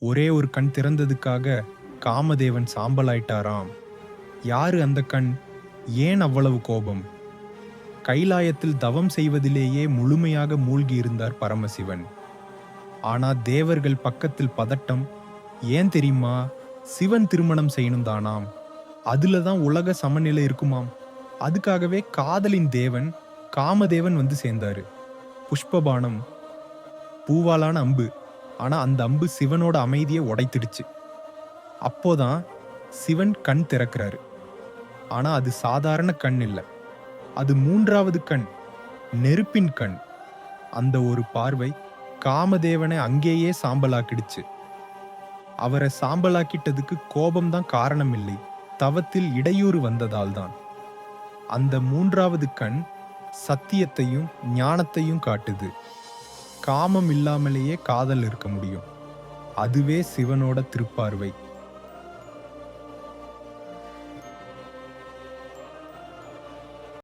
ஒரே ஒரு கண் திறந்ததுக்காக காமதேவன் சாம்பலாயிட்டாராம். யாரு அந்த கண்? ஏன் அவ்வளவு கோபம்? கைலாயத்தில் தவம் செய்வதிலேயே முழுமையாக மூழ்கி இருந்தார் பரமசிவன். ஆனா தேவர்கள் பக்கத்தில் பதட்டம் ஏன் தெரியுமா? சிவன் திருமணம் செய்யணும் தானாம். அதுல தான் உலக சமநிலை இருக்குமாம். அதுக்காகவே காதலின் தேவன் காமதேவன் வந்து சேர்ந்தாரு. புஷ்பபானம். பூவாலான அம்பு. ஆனால் அந்த அம்பு சிவனோட அமைதியை உடைத்துடுச்சு. அப்போதான் சிவன் கண் திறக்கிறாரு. ஆனால் அது சாதாரண கண் இல்லை. அது மூன்றாவது கண் நெருப்பின் கண். அந்த ஒரு பார்வை காமதேவனை அங்கேயே சாம்பலாக்கிடுச்சு. அவரை சாம்பலாக்கிட்டதுக்கு கோபம்தான் காரணம் இல்லை தவத்தில் இடையூறு வந்ததால் தான் அந்த மூன்றாவது கண் சத்தியத்தையும் ஞானத்தையும் காட்டுது. காமம் இல்லாமலேயே காதல் இருக்க முடியும். அதுவே சிவனோட திருப்பார்வை.